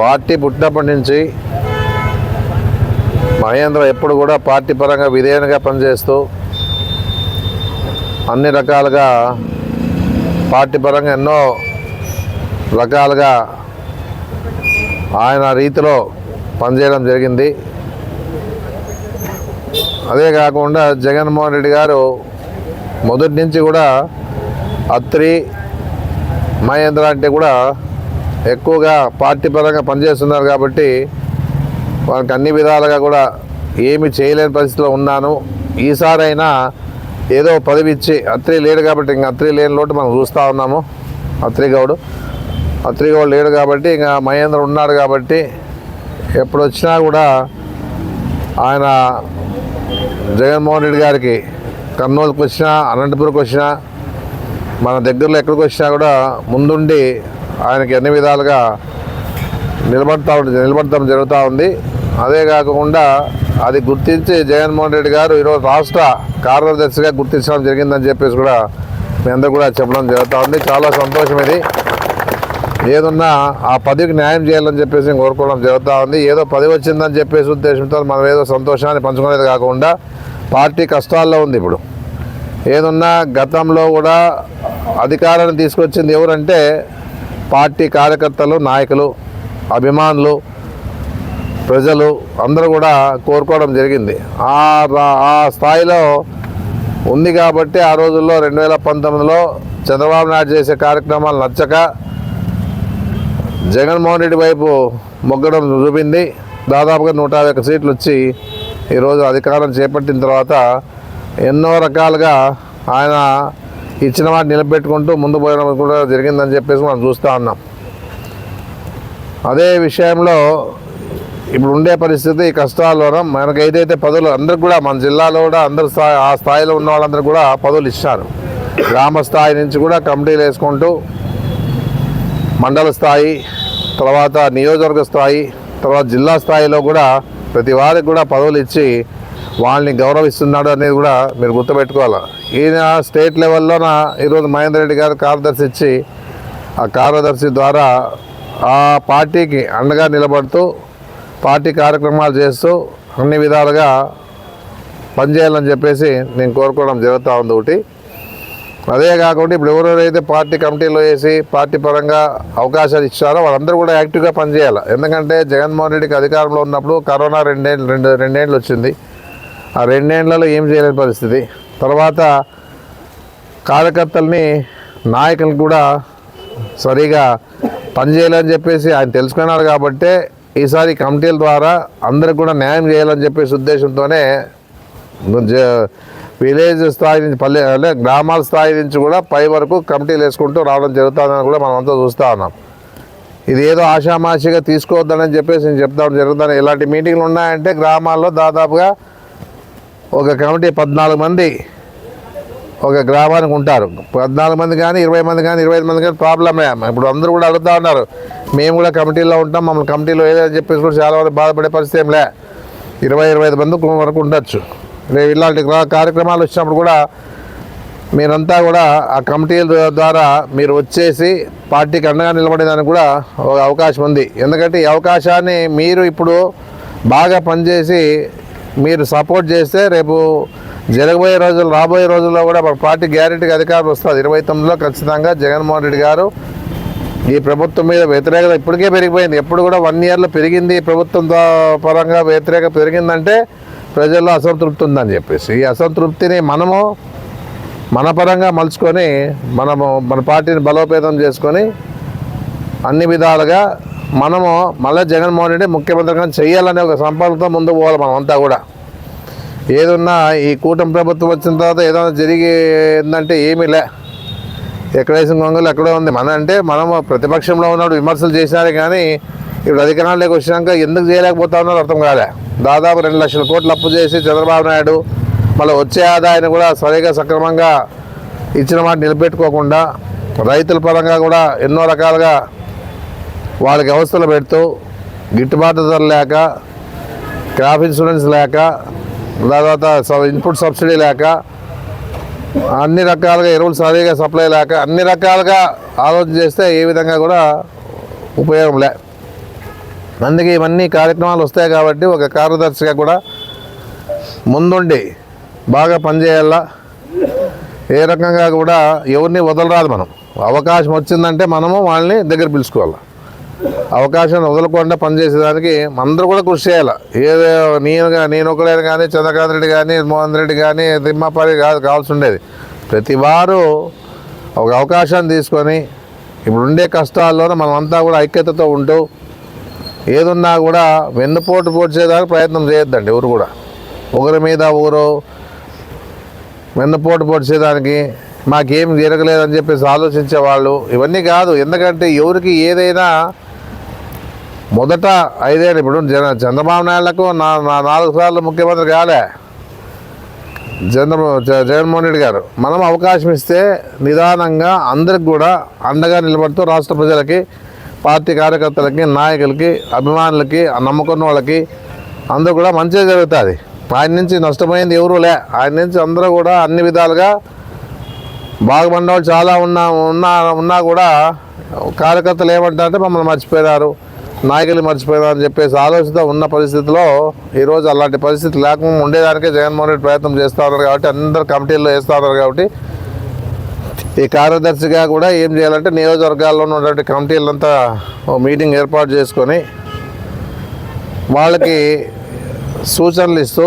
Party పుట్టినప్పటి నుంచి మహేంద్ర ఎప్పుడు కూడా పార్టీ పరంగా విధేయంగా పనిచేస్తూ అన్ని రకాలుగా పార్టీ పరంగా ఎన్నో రకాలుగా ఆయన రీతిలో పనిచేయడం జరిగింది. అదే కాకుండా జగన్మోహన్ రెడ్డి గారు మొదటి నుంచి కూడా అత్రి మహేంద్ర అంటే కూడా ఎక్కువగా పార్టీ పరంగా పనిచేస్తున్నారు కాబట్టి వాళ్ళకి అన్ని విధాలుగా కూడా ఏమి చేయలేని పరిస్థితిలో ఉన్నాను. ఈసారైనా ఏదో పదవి ఇచ్చి అత్రి లేడు కాబట్టి ఇంకా అత్రి లేని లోటు మనం చూస్తూ ఉన్నాము. అత్రిగౌడు అత్రిగౌడు లేడు కాబట్టి ఇంకా మహేంద్ర ఉన్నాడు కాబట్టి ఎప్పుడు వచ్చినా కూడా ఆయన జగన్మోహన్ రెడ్డి గారికి కర్నూలుకి వచ్చినా అనంతపురంకి వచ్చినా మన దగ్గరలో ఎక్కడికి వచ్చినా కూడా ముందుండి ఆయనకి అన్ని విధాలుగా నిలబడతా నిలబడటం జరుగుతూ ఉంది. అదే కాకుండా అది గుర్తించి జగన్మోహన్ రెడ్డి గారు ఈరోజు రాష్ట్ర కార్యదర్శిగా గుర్తించడం జరిగిందని చెప్పేసి కూడా మీ అందరూ కూడా చెప్పడం జరుగుతూ ఉంది. చాలా సంతోషం ఇది. ఏదున్నా ఆ పదవికి న్యాయం చేయాలని చెప్పేసి కోరుకోవడం జరుగుతూ ఉంది. ఏదో పదవి వచ్చిందని చెప్పేసి ఉద్దేశంతో మనం ఏదో సంతోషాన్ని పంచుకునేది కాకుండా పార్టీ కష్టాల్లో ఉంది ఇప్పుడు. ఏదున్నా గతంలో కూడా అధికారాన్ని తీసుకొచ్చింది ఎవరంటే పార్టీ కార్యకర్తలు నాయకులు అభిమానులు ప్రజలు అందరూ కూడా కోరుకోవడం జరిగింది. ఆ ఆ స్థాయిలో ఉంది కాబట్టి ఆ రోజుల్లో రెండు వేల పంతొమ్మిదిలో చంద్రబాబు నాయుడు చేసే కార్యక్రమాలు నచ్చక జగన్మోహన్ రెడ్డి వైపు మొగ్గడం చూపింది. దాదాపుగా నూట యాభై సీట్లు వచ్చి ఈరోజు అధికారం చేపట్టిన తర్వాత ఎన్నో రకాలుగా ఆయన ఇచ్చిన వాటిని నిలబెట్టుకుంటూ ముందు పోయడం కూడా జరిగిందని చెప్పేసి మనం చూస్తూ ఉన్నాం. అదే విషయంలో ఇప్పుడు ఉండే పరిస్థితి ఈ కష్టాల్లోనూ. మనకు ఏదైతే పదవులు అందరికి కూడా మన జిల్లాలో కూడా అందరు స్థాయి ఆ స్థాయిలో ఉన్న వాళ్ళందరూ కూడా పదవులు ఇచ్చారు. గ్రామ స్థాయి నుంచి కూడా కమిటీలు వేసుకుంటూ మండల స్థాయి తర్వాత నియోజకవర్గ స్థాయి తర్వాత జిల్లా స్థాయిలో కూడా ప్రతి వారికి కూడా పదవులు ఇచ్చి వాళ్ళని గౌరవిస్తున్నాడు అనేది కూడా మీరు గుర్తుపెట్టుకోవాలి. ఈయన స్టేట్ లెవెల్లోన ఈరోజు మహేందర్ రెడ్డి గారు కార్యదర్శి ఇచ్చి ఆ కార్యదర్శి ద్వారా ఆ పార్టీకి అండగా నిలబడుతూ పార్టీ కార్యక్రమాలు చేస్తూ అన్ని విధాలుగా పనిచేయాలని చెప్పేసి నేను కోరుకోవడం జరుగుతూ ఉంది ఒకటి. అదే కాకుండా ఇప్పుడు ఎవరెవరైతే పార్టీ కమిటీలో వేసి పార్టీ పరంగా అవకాశాలు ఇచ్చారో వాళ్ళందరూ కూడా యాక్టివ్గా పనిచేయాలి. ఎందుకంటే జగన్మోహన్ రెడ్డికి అధికారంలో ఉన్నప్పుడు కరోనా రెండేళ్ళు రెండు రెండేళ్ళు వచ్చింది. ఆ రెండేళ్ళలో ఏం చేయలేని పరిస్థితి. తర్వాత కార్యకర్తల్ని నాయకులు కూడా సరిగా పనిచేయాలని చెప్పేసి ఆయన తెలుసుకున్నారు కాబట్టే ఈసారి కమిటీల ద్వారా అందరికి కూడా న్యాయం చేయాలని చెప్పేసి ఉద్దేశంతోనే విలేజ్ స్థాయి నుంచి పల్లె అంటే గ్రామాల స్థాయి నుంచి కూడా పై వరకు కమిటీలు వేసుకుంటూ రావడం జరుగుతుందని కూడా మనం అంతా చూస్తూ ఉన్నాం. ఇది ఏదో ఆషామాషిగా తీసుకోవద్దని చెప్పేసి నేను చెప్తాను జరుగుతాను ఇలాంటి మీటింగ్లు ఉన్నాయంటే గ్రామాల్లో దాదాపుగా ఒక కమిటీ పద్నాలుగు మంది ఒక గ్రామానికి ఉంటారు. పద్నాలుగు మంది కానీ ఇరవై మంది కానీ ఇరవై ఐదు మంది కానీ ప్రాబ్లమే ఇప్పుడు అందరూ కూడా అడుగుతూ ఉన్నారు. మేము కూడా కమిటీలో ఉంటాం మమ్మల్ని కమిటీలో ఏదని చెప్పేసి కూడా చాలా మంది బాధపడే పరిస్థితి ఏం లే. ఇరవై ఇరవై ఐదు మంది వరకు ఉండొచ్చు. రేపు ఇలాంటి కార్యక్రమాలు వచ్చినప్పుడు కూడా మీరంతా కూడా ఆ కమిటీల ద్వారా మీరు వచ్చేసి పార్టీకి అండగా నిలబడేదానికి కూడా ఒక అవకాశం ఉంది. ఎందుకంటే ఈ అవకాశాన్ని మీరు ఇప్పుడు బాగా పనిచేసి మీరు సపోర్ట్ చేస్తే రేపు జరగబోయే రోజులు రాబోయే రోజుల్లో కూడా మన పార్టీ గ్యారెంటీకి అధికారం వస్తుంది. ఇరవై తొమ్మిదిలో ఖచ్చితంగా జగన్మోహన్ రెడ్డి గారు ఈ ప్రభుత్వం మీద వ్యతిరేకత ఇప్పటికే పెరిగిపోయింది. ఎప్పుడు కూడా వన్ ఇయర్లో పెరిగింది ప్రభుత్వం పరంగా వ్యతిరేకత పెరిగిందంటే ప్రజల్లో అసంతృప్తి ఉందని చెప్పేసి. ఈ అసంతృప్తిని మనము మన పరంగా మలుచుకొని మనము మన పార్టీని బలోపేతం చేసుకొని అన్ని విధాలుగా మనము మళ్ళీ జగన్మోహన్ రెడ్డి ముఖ్యమంత్రిగా చేయాలనే ఒక సంపర్కంతో ముందు పోవాలి మనం అంతా కూడా. ఏదున్నా ఈ కూటమి ప్రభుత్వం వచ్చిన తర్వాత ఏదైనా జరిగిందంటే ఏమీ లే. ఎక్కడ వేసిన గొంగలు ఎక్కడో ఉంది. మన అంటే మనం ప్రతిపక్షంలో ఉన్నప్పుడు విమర్శలు చేసినారే కానీ ఇప్పుడు అధికారంలోకి వచ్చినాక ఎందుకు చేయలేకపోతా ఉన్నారో అర్థం కాలే. దాదాపు రెండు లక్షల కోట్లు అప్పు చేసి చంద్రబాబు నాయుడు మళ్ళీ వచ్చే ఆదాయాన్ని కూడా సరిగా సక్రమంగా ఇచ్చిన మాట నిలబెట్టుకోకుండా రైతుల పరంగా కూడా ఎన్నో రకాలుగా వాళ్ళకి అవస్థలు పెడుతూ గిట్టుబాటు ధర లేక క్రాప్ ఇన్సూరెన్స్ లేక తర్వాత ఇన్పుట్ సబ్సిడీ లేక అన్ని రకాలుగా ఎరువులు సరిగా సప్లై లేక అన్ని రకాలుగా ఆలోచన చేస్తే ఏ విధంగా కూడా ఉపయోగం లే. అందుకే ఇవన్నీ కార్యక్రమాలు వస్తాయి కాబట్టి ఒక కార్యదర్శిగా కూడా ముందుండి బాగా పనిచేయాలా. ఏ రకంగా కూడా ఎవరిని వదలరాదు మనం. అవకాశం వచ్చిందంటే మనము వాళ్ళని దగ్గర పిలుచుకోవాలి. అవకాశం వదలకుండా పనిచేసేదానికి అందరూ కూడా కృషి చేయాలి. ఏదో నేను నేను ఒకడైనా కానీ చంద్రకాంత్ రెడ్డి కానీ మోహన్ రెడ్డి కానీ తిమ్మపల్లి కాదు కావాల్సి ఉండేది. ప్రతి వారు ఒక అవకాశాన్ని తీసుకొని ఇప్పుడు ఉండే కష్టాల్లోనే మనమంతా కూడా ఐక్యతతో ఉంటూ ఏదున్నా కూడా వెన్నుపోటు పోడ్చేదానికి ప్రయత్నం చేయొద్దండి ఎవరు కూడా. ఒకరి మీద ఒకరు వెన్నుపోటు పొడిచేదానికి మాకేం జరగలేదని చెప్పేసి ఆలోచించే వాళ్ళు ఇవన్నీ కాదు. ఎందుకంటే ఎవరికి ఏదైనా మొదట ఐదేళ్ళు ఇప్పుడు జన చంద్రబాబు నాయుడులకు నా నాలుగు సార్లు ముఖ్యమంత్రి కాలే. చంద్ర జగన్మోహన్ రెడ్డి గారు. మనం అవకాశం ఇస్తే నిదానంగా అందరికి కూడా అండగా నిలబడుతూ రాష్ట్ర ప్రజలకి పార్టీ కార్యకర్తలకి నాయకులకి అభిమానులకి నమ్ముకున్న వాళ్ళకి అందరూ కూడా మంచిగా జరుగుతుంది. ఆయన నుంచి నష్టపోయింది ఎవరూ లే. ఆయన నుంచి అందరూ కూడా అన్ని విధాలుగా బాగుపడిన వాళ్ళు చాలా ఉన్నా ఉన్నా ఉన్నా కూడా కార్యకర్తలు ఏమంటారంటే మమ్మల్ని మర్చిపోయినారు. నాయకులు మర్చిపోయినా అని చెప్పేసి ఆలోచనతో ఉన్న పరిస్థితిలో ఈరోజు అలాంటి పరిస్థితి లేకుండా ఉండేదానికే జగన్మోహన్ రెడ్డి ప్రయత్నం చేస్తూ ఉన్నారు కాబట్టి అందరు కమిటీల్లో వేస్తూ ఉన్నారు కాబట్టి ఈ కార్యదర్శిగా కూడా ఏం చేయాలంటే నియోజకవర్గాల్లో ఉన్నటువంటి కమిటీలంతా మీటింగ్ ఏర్పాటు చేసుకొని వాళ్ళకి సూచనలు ఇస్తూ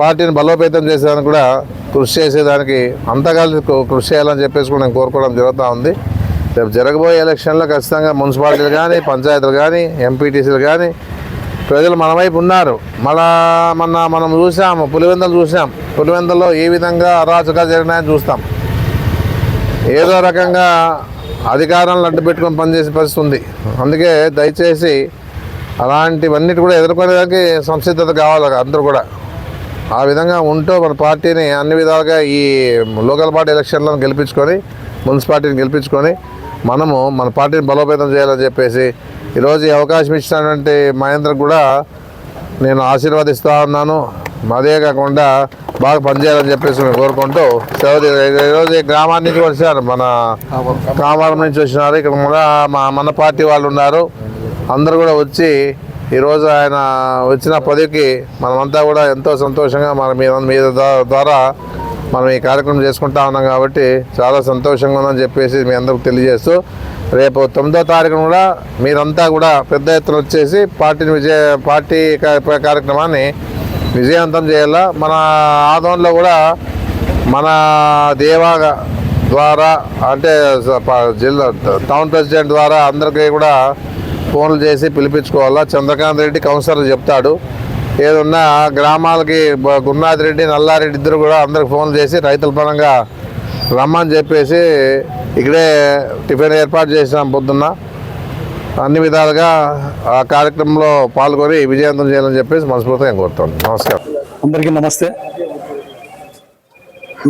పార్టీని బలోపేతం చేసేదానికి కూడా కృషి చేసేదానికి అంతగా కృషి చేయాలని చెప్పేసి కూడా నేను కోరుకోవడం జరుగుతూ ఉంది. రేపు జరగబోయే ఎలక్షన్లో ఖచ్చితంగా మున్సిపాలిటీలు కానీ పంచాయతీలు కానీ ఎంపీటీసీలు కానీ ప్రజలు మన వైపు ఉన్నారు. మళ్ళా మొన్న మనం చూసాము పులివెందలు చూసాం. పులివెందల్లో ఏ విధంగా అరాచకాలు జరిగినాయని చూస్తాం. ఏదో రకంగా అధికారాలను అడ్డు పెట్టుకొని పనిచేసే పరిస్థితి ఉంది. అందుకే దయచేసి అలాంటివన్నిటి కూడా ఎదుర్కొనేదానికి సంసిద్ధత కావాలి అందరూ కూడా. ఆ విధంగా ఉంటూ మన పార్టీని అన్ని విధాలుగా ఈ లోకల్ పార్టీ ఎలక్షన్లను గెలిపించుకొని మున్సిపాలిటీని గెలిపించుకొని మనము మన పార్టీని బలోపేతం చేయాలని చెప్పేసి ఈరోజు ఈ అవకాశం ఇచ్చినటువంటి మహేంద్ర కూడా నేను ఆశీర్వదిస్తూ ఉన్నాను. అదే కాకుండా బాగా పనిచేయాలని చెప్పేసి నేను కోరుకుంటూ సేవ ఈరోజు ఈ గ్రామాన్ని నుంచి వచ్చారు. మన కామారం నుంచి వచ్చినారు. ఇక్కడ కూడా మా మన పార్టీ వాళ్ళు ఉన్నారు. అందరు కూడా వచ్చి ఈరోజు ఆయన వచ్చిన పదవికి మనమంతా కూడా ఎంతో సంతోషంగా మన మీద మీద ద్వారా మనం ఈ కార్యక్రమం చేసుకుంటా ఉన్నాం కాబట్టి చాలా సంతోషంగా ఉందని చెప్పేసి మీ అందరికి తెలియజేస్తూ రేపు తొమ్మిదో తారీఖున కూడా మీరంతా కూడా పెద్ద ఎత్తున వచ్చేసి పార్టీని విజయ పార్టీ కార్యక్రమాన్ని విజయవంతం చేయాలా? మన ఆదంలో కూడా మన దేవా ద్వారా అంటే జిల్లా టౌన్ ప్రెసిడెంట్ ద్వారా అందరికీ కూడా ఫోన్లు చేసి పిలిపించుకోవాలా? చంద్రకాంత్ రెడ్డి కౌన్సిలర్ చెప్తాడు. ఏదున్నా గ్రామాలకి గురునాథ్ రెడ్డి నల్లారెడ్డి ఇద్దరు కూడా అందరికి ఫోన్లు చేసి రైతుల పరంగా రమ్మని చెప్పేసి ఇక్కడే టిఫిన్ ఏర్పాటు చేసినాం పొద్దున్న. అన్ని విధాలుగా ఆ కార్యక్రమంలో పాల్గొని విజయవంతం చేయాలని చెప్పేసి మనస్ఫూర్తిగా కోరుతాను నమస్కారం. అందరికీ నమస్తే.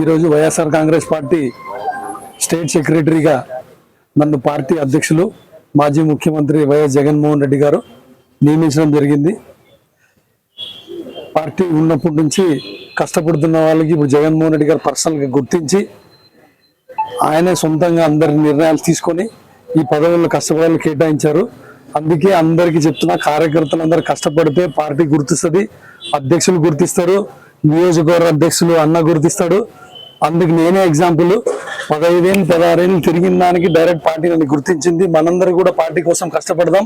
ఈరోజు వైఎస్ఆర్ కాంగ్రెస్ పార్టీ స్టేట్ సెక్రటరీగా నన్ను పార్టీ అధ్యక్షులు మాజీ ముఖ్యమంత్రి వైఎస్ జగన్మోహన్ రెడ్డి గారు నియమించడం జరిగింది. పార్టీ ఉన్నప్పటి నుంచి కష్టపడుతున్న వాళ్ళకి ఇప్పుడు జగన్మోహన్ రెడ్డి గారు పర్సనల్గా గుర్తించి ఆయనే సొంతంగా అందరి నిర్ణయాలు తీసుకొని ఈ పదవులను కష్టపడాలని కేటాయించారు. అందుకే అందరికీ చెప్తున్నా కార్యకర్తలు అందరు కష్టపడితే పార్టీ గుర్తిస్తుంది అధ్యక్షులు గుర్తిస్తారు నియోజకవర్గ అధ్యక్షులు అన్న గుర్తిస్తాడు. అందుకు నేనే ఎగ్జాంపుల్ పదహైదేళ్ళు పదహారేళ్ళు తిరిగిన దానికి డైరెక్ట్ పార్టీ నన్ను గుర్తించింది. మనందరూ కూడా పార్టీ కోసం కష్టపడదాం.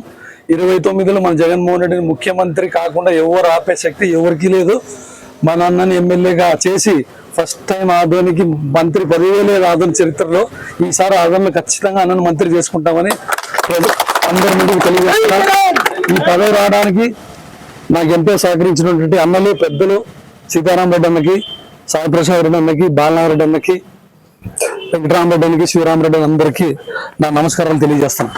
ఇరవై తొమ్మిదిలో మన జగన్మోహన్ రెడ్డిని ముఖ్యమంత్రి కాకుండా ఎవరు ఆపే శక్తి ఎవరికి లేదు. మా నాన్నని ఎమ్మెల్యేగా చేసి ఫస్ట్ టైం ఆదోనికి మంత్రి పదివేలే ఆదోని చరిత్రలో ఈసారి ఆదోని ఖచ్చితంగా అన్నను మంత్రి చేసుకుంటామని అందరి ముందుకు తెలియజేస్తున్నాను. ఈ పదవి రావడానికి నాకు ఎంతో సహకరించినటువంటి అన్నలు పెద్దలు సీతారాం రెడ్డి అన్నకి సాయిప్రసాద్ రెడ్డి అన్నకి బాలనారెడ్డి అన్నకి వెంకటరామరెడ్డి శివరామరెడ్డి అందరికీ నా నమస్కారాలు తెలియజేస్తాను